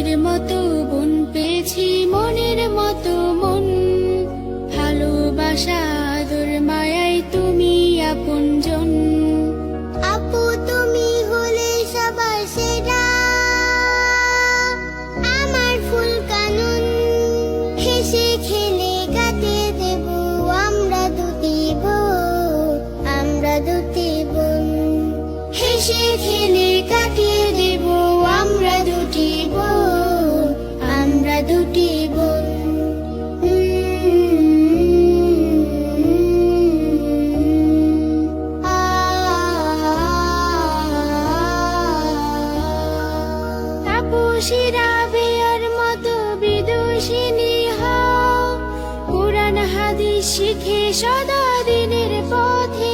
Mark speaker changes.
Speaker 1: মনের মতো বোন পেয়েছি মনের মতো মন। ভালোবাসা, আদর তুমি
Speaker 2: আমার ফুল খেলে দেব। আমরা আমরা খেলে কাটিয়ে দেব। দুটি বোন।
Speaker 1: তাপসীরা মতো বিদুষিনী হও। কোরআন হাদিস শিখে সদা দিনের পথে